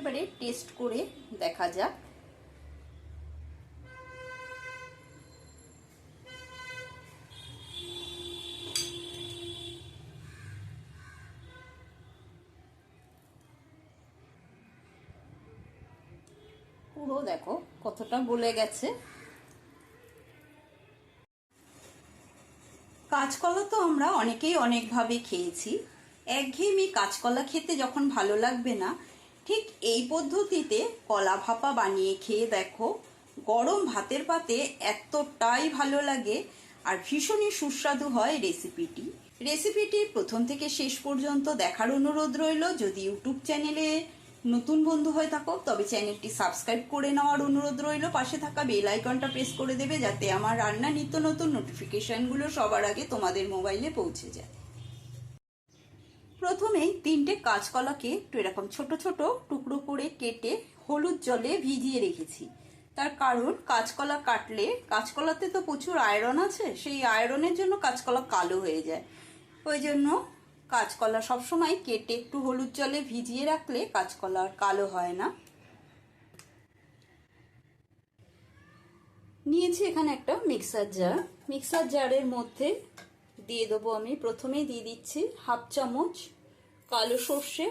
এবারে টেস্ট করে দেখা যাক। পুরো দেখো কতটা গলে গেছে। কাঁচকলা তো আমরা অনেকেই অনেকভাবে খেয়েছি। একঘেয়েমি কাঁচকলা খেতে যখন ভালো লাগবে না ঠিক এই পদ্ধতিতে কলা ভাপা বানিয়ে খেয়ে দেখো, গরম ভাতের পাতে এতটাই ভালো লাগে আর ভীষণই সুস্বাদু হয় রেসিপিটি। রেসিপিটি প্রথম থেকে শেষ পর্যন্ত দেখার অনুরোধ রইল। যদি ইউটিউব চ্যানেলে নতুন বন্ধু হয়ে থাকো, তবে চ্যানেলটি সাবস্ক্রাইব করে নেওয়ার অনুরোধ রইল। পাশে থাকা বেল আইকনটা প্রেস করে দেবে যাতে আমার রান্না নিত্য নতুন নোটিফিকেশনগুলো সবার আগে তোমাদের মোবাইলে পৌঁছে যায়। প্রথমেই তিনটে কাঁচকলাকে একটু এরকম ছোট ছোট টুকরো করে কেটে হলুদ জলে ভিজিয়ে রেখেছি। তার কারণ কাঁচকলা কাটলে, কাঁচকলাতে তো প্রচুর আয়রন আছে, সেই আয়রনের জন্য কাঁচকলা কালো হয়ে যায়। ওই জন্য কাঁচকলা সবসময় কেটে একটু হলুদ জলে ভিজিয়ে রাখলে কাঁচকলা আর কালো হয় না। নিয়েছি এখানে একটা মিক্সার জার মিক্সার জারের মধ্যে দিয়ে দেবো আমি। প্রথমেই দিয়ে দিচ্ছি হাফ চামচ কালো সর্ষে।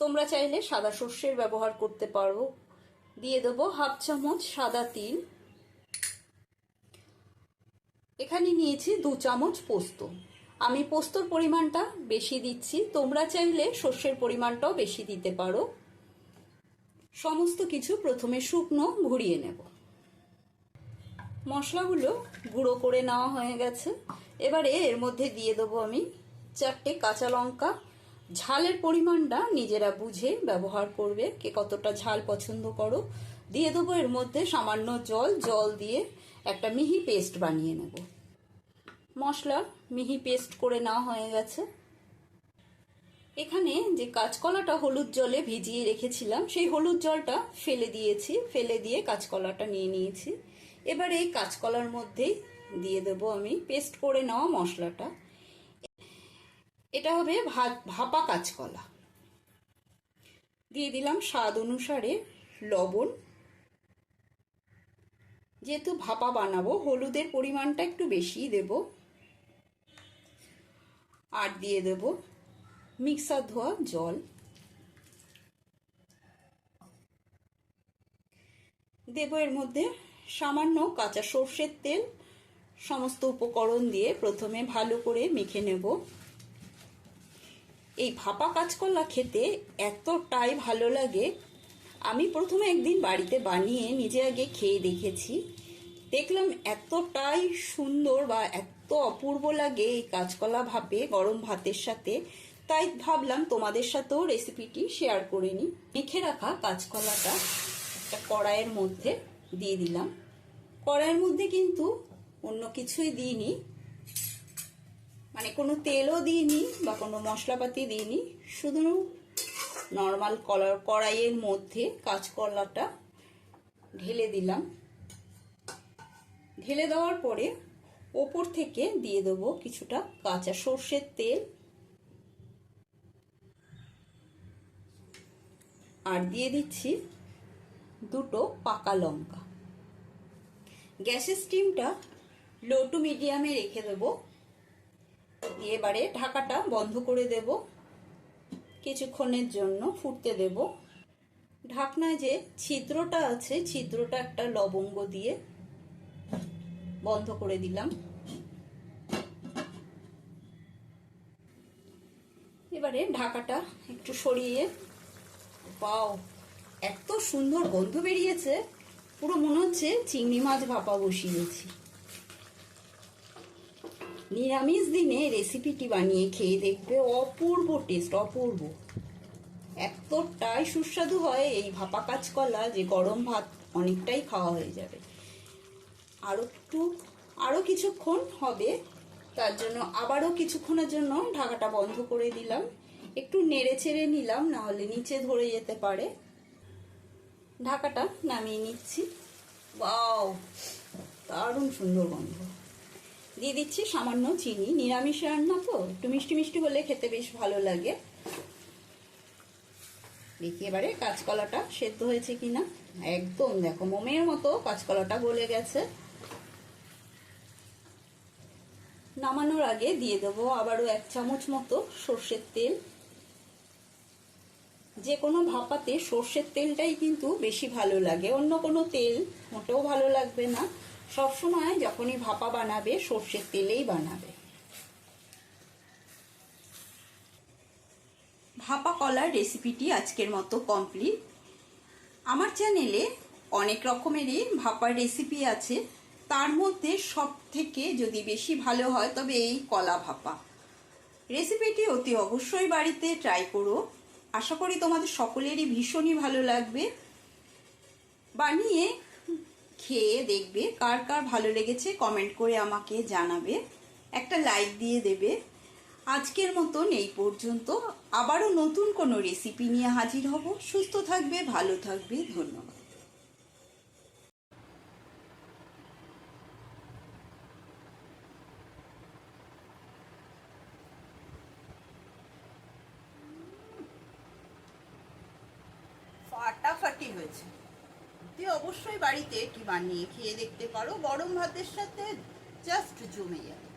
তোমরা চাইলে সাদা সর্ষের ব্যবহার করতে পারো। দিয়ে দেবো হাফ চামচ সাদা তিল। এখানে নিয়েছি দু চামচ পোস্ত। আমি পোস্তর পরিমাণটা বেশি দিচ্ছি। তোমরা চাইলে সর্ষের পরিমাণটাও বেশি দিতে পারো। সমস্ত কিছু প্রথমে শুকনো ঘুরিয়ে নেব। মশলাগুলো গুঁড়ো করে নেওয়া হয়ে গেছে। এবারে এর মধ্যে দিয়ে দেবো আমি চারটে কাঁচা লঙ্কা, ঝালের পরিমাণটা নিজেরা বুঝে ব্যবহার করবে কে কতটা ঝাল পছন্দ করো। দিয়ে দেবো এর মধ্যে সামান্য জল জল দিয়ে একটা মিহি পেস্ট বানিয়ে নেব। মশলা মিহি পেস্ট করে নেওয়া হয়ে গেছে। এখানে যে কাঁচকলাটা হলুদ জলে ভিজিয়ে রেখেছিলাম, সেই হলুদ জলটা ফেলে দিয়েছি, ফেলে দিয়ে কাঁচকলাটা নিয়ে নিয়েছি। এবার এই কাঁচকলার মধ্যেই দিয়ে দেবো আমি পেস্ট করে নেওয়া মশলাটা। এটা হবে ভাপা কাঁচকলা। দিয়ে দিলাম স্বাদ অনুসারে লবণ। যেহেতু ভাপা বানাবো, হলুদের পরিমাণটা একটু বেশিই দেব। আর দিয়ে দেব মিক্সার ধোয়া জল। দেব এর মধ্যে সামান্য কাঁচা সর্ষের তেল। সমস্ত উপকরণ দিয়ে প্রথমে ভালো করে মেখে নেব। এই ভাপা কাঁচকলা খেতে এতটাই ভালো লাগে। আমি প্রথমে একদিন বাড়িতে বানিয়ে নিজে আগে খেয়ে দেখেছি। দেখলাম এতটাই সুন্দর বা এত অপূর্ব লাগে এই কাঁচকলা ভাপে, গরম ভাতের সাথে। তাই ভাবলাম তোমাদের সাথেও রেসিপিটি শেয়ার করে নিই। মেখে রাখা কাঁচকলাটা একটা কড়াইয়ের মধ্যে দিয়ে দিলাম। কড়াইয়ের মধ্যে কিন্তু অন্য কিছুই দিইনি। মানে কোনো তেলও দিইনি বা কোনো মশলাপাতি দিইনি, শুধু নর্মাল কলার কড়াইয়ের মধ্যে কাঁচকলাটা ঢেলে দিলাম। ঢেলে দেওয়ার পরে ওপর থেকে দিয়ে দেবো কিছুটা কাঁচা সর্ষের তেল। আর দিয়ে দিচ্ছি দুটো পাকা লঙ্কা। গ্যাসের স্টিমটা লো টু মিডিয়ামে রেখে দেব। এবারে ঢাকাটা বন্ধ করে দেব। কিছুক্ষণের জন্য ফুটতে দেব। ঢাকনায় যে ছিদ্রটা আছে, ছিদ্রটা একটা লবঙ্গ দিয়ে বন্ধ করে দিলাম। এবারে ঢাকাটা একটু সরিয়ে পাও এত সুন্দর গন্ধ বেরিয়েছে। পুরো মনে হচ্ছে চিংড়ি মাছ ভাপা বসিয়েছি। নিরামিষ দিনে রেসিপিটি বানিয়ে খেয়ে দেখবে অপূর্ব টেস্ট অপূর্ব। এতটাই সুস্বাদু হয় এই ভাপা কাঁচকলা যে গরম ভাত অনেকটাই খাওয়া হয়ে যাবে। আরও একটু আরও কিছুক্ষণ হবে, তার জন্য আবারও কিছুক্ষণের জন্য ঢাকাটা বন্ধ করে দিলাম। একটু নেড়ে ছেড়ে নিলাম, না হলে নিচে ধরে যেতে পারে। ঢাকাটা নামিয়ে নিচ্ছি। বাও দারুণ সুন্দর গন্ধ। দিয়ে দিচ্ছি সামান্য চিনি। নিরামিষ রান্না তো, একটু মিষ্টি মিষ্টি হলে খেতে বেশ ভালো লাগে। দেখি এবারে কাঁচকলাটা সেদ্ধ হয়েছে কিনা। একদম দেখো, মোমের মতো কাঁচকলাটা গলে গেছে। নামানোর আগে দিয়ে দেবো আবারও এক চামচ মতো সর্ষের তেল। যে কোনো ভাপাতে সর্ষের তেলটাই কিন্তু বেশি ভালো লাগে। অন্য কোনো তেল মোটেও ভালো লাগবে না। সবসময় যখনই ভাপা বানাবে, সর্ষের তেলেই বানাবে। ভাপা কলার রেসিপিটি আজকের মতো কমপ্লিট। আমার চ্যানেলে অনেক রকমেরই ভাপার রেসিপি আছে। তার মধ্যে সব থেকে যদি বেশি ভালো হয়, তবে এই কলা ভাপা। রেসিপিটি অতি অবশ্যই বাড়িতে ট্রাই করো। আশা করি তোমাদের সকলেরই ভীষণই ভালো লাগবে। বানিয়ে খেয়ে দেখবে কার কার ভালো লেগেছে কমেন্ট করে আমাকে জানাবে। একটা লাইক দিয়ে দেবে। আজকের মতন এই পর্যন্ত। আবারও নতুন কোনো রেসিপি নিয়ে হাজির হব। সুস্থ থাকবে, ভালো থাকবে। ধন্যবাদ। ফাটাফাটি হয়েছে। তুই অবশ্যই বাড়িতে কি বানিয়ে খেয়ে দেখতে পারো। গরম ভাতের সাথে জাস্ট জমে যাবে।